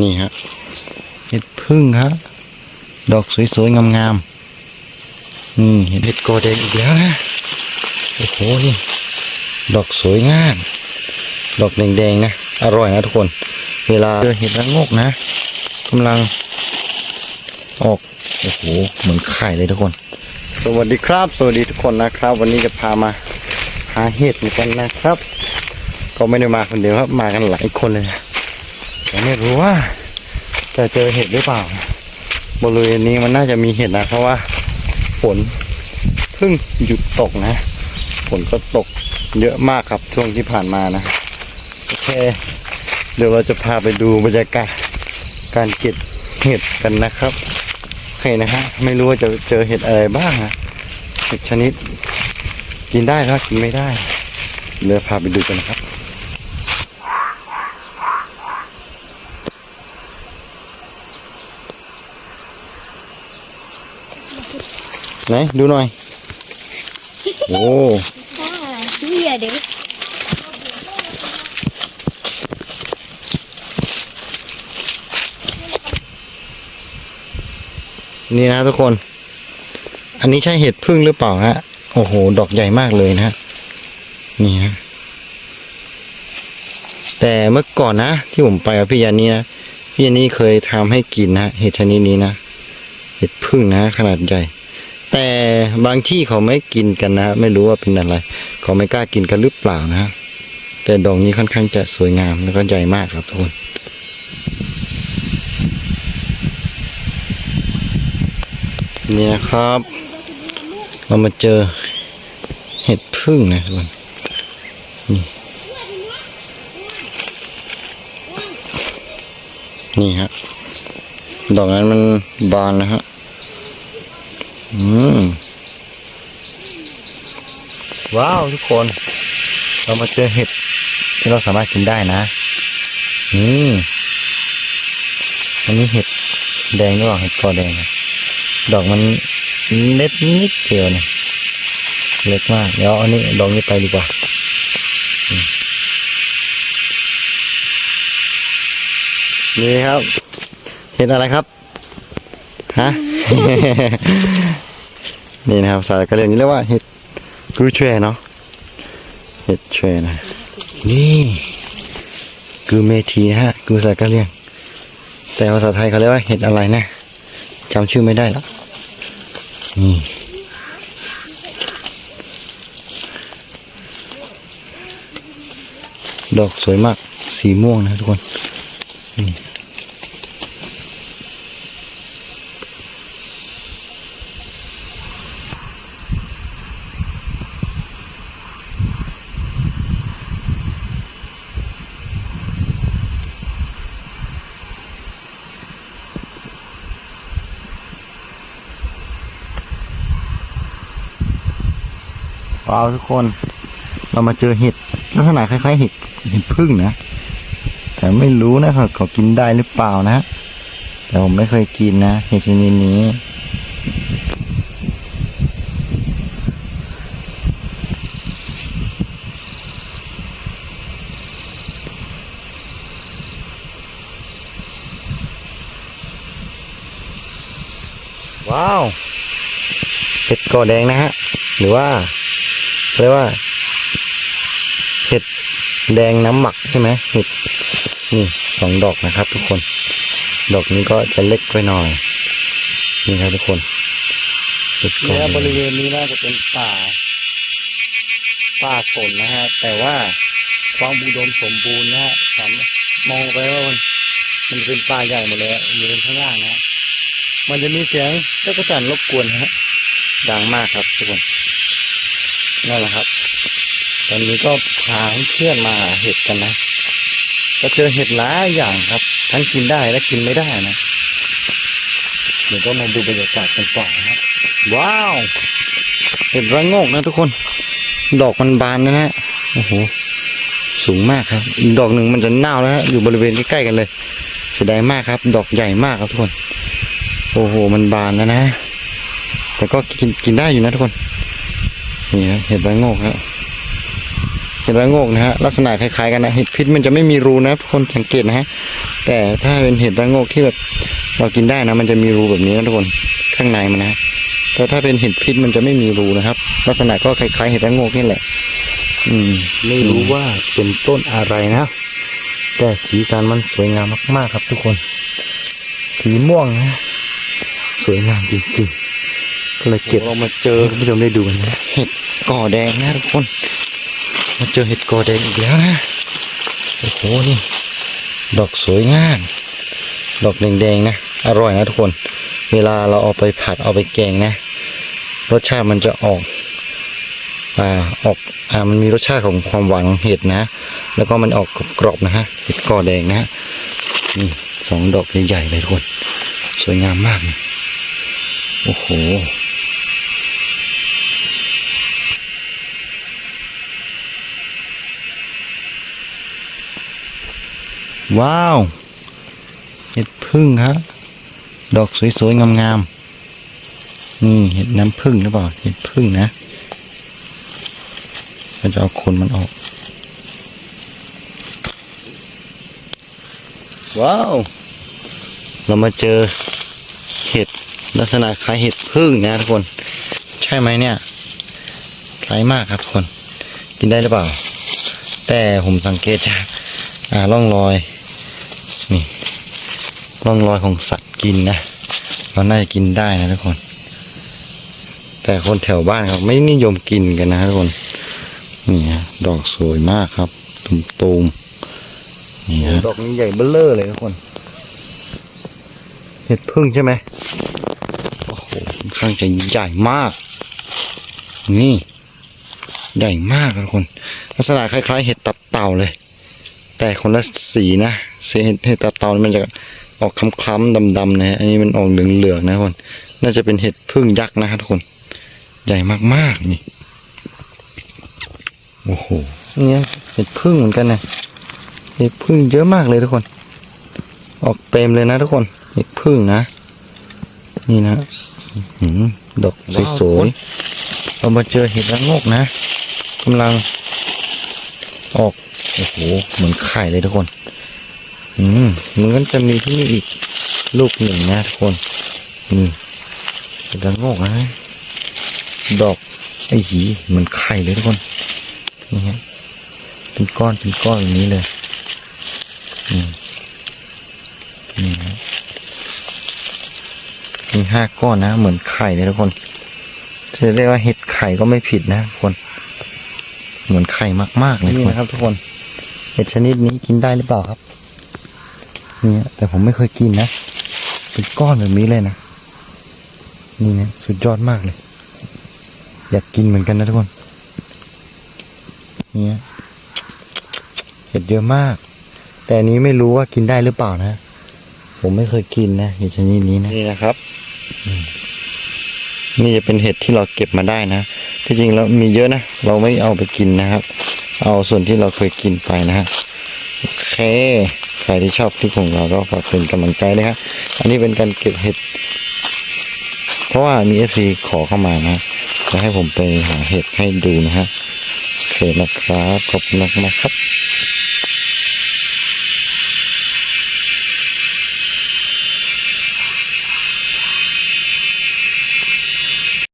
นี่ฮะเห็ดพึ่งฮะดอกสวยๆงามๆนี่เห็ดเห็ดกอแดงอีกแล้วนะโอ้โหนี่ดอกสวยงามดอกแดงๆนะอร่อยนะทุกคน เวลาเจอเห็ดระโงกนะกำลังออกโอ้โหเหมือนไข่เลยทุกคน สวัสดีครับ สวัสดีทุกคนนะครับ วันนี้จะพามาหาเห็ดเหมือนกันนะครับ ก็ไม่ได้มาคนเดียวครับมากันหลายคนเลยนะ แต่ไม่รู้ว่าจะเจอเห็ดหรือเปล่า บริเวณนี้มันน่าจะมีเห็ดนะ เพราะว่าฝนเพิ่งหยุดตกนะฝนก็ตกเยอะมากครับช่วงที่ผ่านมานะโอเค เดี๋ยวเราจะพาไปดูบรรยากาศการเก็บเห็ดกันนะครับโอเคนะฮะไม่รู้ว่าจะเจอเห็ดอะไรบ้างนะเห็ดชนิด กินได้แล้วกินไม่ได้เดี๋ยวพาไปดูกันนะครับ ไหนดูหน่อย โอ้เฮียเด็กนี่นะทุกคน อันนี้ใช่เห็ดพึ่งหรือเปล่าฮะ โอ้โห ดอกใหญ่มากเลยนะนี่ฮะ แต่เมื่อก่อนนะ ที่ผมไปกับพี่ยานีนะ พี่ยานีเคยทำให้กินนะ เห็ดชนิดนี้นะ เห็ดพึ่งนะ ขนาดใหญ่ แต่บางที่เขาไม่กินกันนะไม่รู้ว่าเป็นอะไร เขาไม่กล้ากินกันหรือเปล่านะ แต่ดอกนี้ค่อนข้างจะสวยงามแล้วก็ใหญ่มากครับทุกคนนี่นะครับ เรามาเจอเห็ดพึ่งนะทุกคนนี่นี่ฮะดอกนั้นมันบานนะฮะ ว้าวทุกคน เรามาเจอเห็ดที่เราสามารถกินได้นะอืมอันนี้เห็ดแดงหรือเปล่าเห็ดกอแดง ดอกมันเล็กนิดเดียวเนี่ยเล็กมาก เดี๋ยวอันนี้ดอกนี้ไปดีกว่านี่ครับ เห็นอะไรครับ ฮะ นี่นะครับสายกระเรียนนี้เรียกว่าเห็ดกูเชเนาะ เห็ดเชนะ นี่กูเมทีนะฮะกูสายกระเรียนแต่ภาษาไทยเขาเรียกว่าเห็ดอะไรนะจำชื่อไม่ได้ละนี่ดอกสวยมาก สีม่วงนะทุกคนนี่ ว้าวทุกคนเรามาเจอเห็ดลักษณะคล้ายๆเห็ดเห็ดพึ่งนะ แต่ไม่รู้นะครับเขากินได้หรือเปล่านะแต่ผมไม่เคยกินนะเห็ดชนิดนี้ว้าวเห็ดกอแดงนะฮะ หรือว่า เรียกว่า เห็ดแดงน้ำหมักใช่ไหมเห็ดนี่สองดอกนะครับ ทุกคน ดอกนี้ก็จะเล็กไปหน่อย นี่ครับทุกคนเห็ดกอบริเวณนี้น่าจะเป็นป่า ป่าฝนนะฮะ แต่ว่าความอุดมสมบูรณ์นะฮะสามมองไปว่ามันมันเป็นป่าใหญ่หมดเลยอะอยู่บนข้างล่างนะมันจะมีเสียงเจ้ากระจันรบกวนฮะดังมากครับทุกคน นั่นแหละครับ ตอนนี้ก็พาเพื่อนมาเห็ดกันนะก็เจอเห็ดหลายอย่างครับ ทั้งกินได้และกินไม่ได้นะเดี๋ยวก็มาดูบรรยากาศกันต่อนะครับว้าวเห็ดระงกนะทุกคน ดอกมันบานนะฮะโอ้โหสูงมากครับดอกหนึ่งมันจะเน่าแล้วฮะอยู่บริเวณใกล้ๆกันเลยเสียดายมากครับ ดอกใหญ่มากครับทุกคน โอ้โหมันบานแล้วนะ แต่ก็กินกินได้อยู่นะทุกคน นี่ครับเห็ดระโงกครับเห็ดระโงกนะฮะลักษณะคล้ายๆกันนะเห็ดพิษมันจะไม่มีรูนะทุกคนสังเกตนะฮะแต่ถ้าเป็นเห็ดระโงกที่แบบเรากินได้นะมันจะมีรูแบบนี้นะทุกคนข้างในมันนะแต่ถ้าเป็นเห็ดพิษมันจะไม่มีรูนะครับ ลักษณะก็คล้ายๆเห็ดระโงกนี่แหละ อืม ไม่รู้ว่าเป็นต้นอะไรนะแต่สีสันมันสวยงามมากๆครับทุกคน สีม่วงนะ สวยงามจริงๆ ก็เลยเก็บเรามาเจอคุณผู้ชมได้ดูกันนะเห็ดก่อแดงนะทุกคน มาเจอเห็ดก่อแดงอีกแล้วนะโอ้โหนี่ ดอกสวยงามดอกแดงๆนะอร่อยนะทุกคน เวลาเราเอาไปผัดเอาไปแกงนะ รสชาติมันจะออกอ่าออกอ่ามันมีรสชาติของความหวานของเห็ดนะ แล้วก็มันออกกรอบๆนะฮะเห็ดก่อแดงนะฮะนี่สองดอกใหญ่ๆเลยทุกคน สวยงามมากเลยโอ้โห ว้าวเห็ดพึ่งครับดอกสวยๆงามๆนี่เห็ดน้ำพึ่งหรือเปล่าเห็ดพึ่งนะเราจะเอาขนมันออก ว้าว เรามาเจอเห็ดลักษณะคล้ายเห็ดพึ่งนะทุกคน ใช่ไหมเนี่ยคล้ายมากครับทุกคน กินได้หรือเปล่า แต่ผมสังเกตจากอ่าร่องรอย ร่องรอยของสัตว์กินนะเราน่าจะกินได้นะทุกคน แต่คนแถวบ้านเขาไม่นิยมกินกันนะทุกคนนี่ฮะดอกสวยมากครับตุ่มๆนี่ฮะดอกนี้ใหญ่เบ้อเร่อเลยทุกคนเห็ดพึ่งใช่ไหมโอ้โหค่อนข้างจะใหญ่มาก นี่ใหญ่มากครับทุกคน ลักษณะคล้าย ๆ เห็ดตับเต่าเลย แต่คนละสีนะสีเห็ดเห็ดตับเต่ามันจะ ออกคล้ำๆดำๆนะฮะอันนี้มันออกเหลืองๆนะทุกคนน่าจะเป็นเห็ดพึ่งยักษ์นะครับทุกคน ใหญ่มากๆนี่โอ้โหเนี่ยเห็ดพึ่งเหมือนกันนะเห็ดพึ่งเยอะมากเลยทุกคน ออกเต็มเลยนะทุกคนเห็ดพึ่งนะ นี่นะหือดอกสวยๆเรามาเจอเห็ดระโงกนะกำลังออกโอ้โหเหมือนไข่เลยทุกคน อืมมันก็จะมีที่นี่อีกลูกหนึ่งนะทุกคนนี่เห็ดระโงกนะดอกไอ้หีเหมือนไข่เลยทุกคนนี่ฮะเป็นก้อนเป็นก้อนอย่างนี้เลยอืมนี่นะมีห้าก้อนนะ เหมือนไข่เลยทุกคนจะเรียกว่าเห็ดไข่ก็ไม่ผิดนะทุกคน เหมือนไข่มากๆเลยนี่นะครับทุกคนเห็ดชนิดนี้กินได้หรือเปล่าครับ เนี่ยแต่ผมไม่เคยกินนะ เป็นก้อนแบบนี้เลยนะ นี่นะสุดยอดมากเลย อยากกินเหมือนกันนะทุกคน เนี่ยเห็ดเยอะมาก แต่อันนี้ไม่รู้ว่ากินได้หรือเปล่านะ ผมไม่เคยกินนะเห็ดชนิดนี้นะ นี่นะครับ นี่จะเป็นเห็ดที่เราเก็บมาได้นะ ที่จริงแล้วมีเยอะนะ เราไม่เอาไปกินนะครับ เอาส่วนที่เราเคยกินไปนะฮะโอเค ใครที่ชอบคลิปของเราก็ฝากเป็นกำลังใจนะฮะอันนี้เป็นการเก็บเห็ด เพราะว่ามีเอฟซีขอเข้ามานะจะให้ผมไปหาเห็ดให้ดูนะฮะโอเคนะครับขอบคุณมากครับ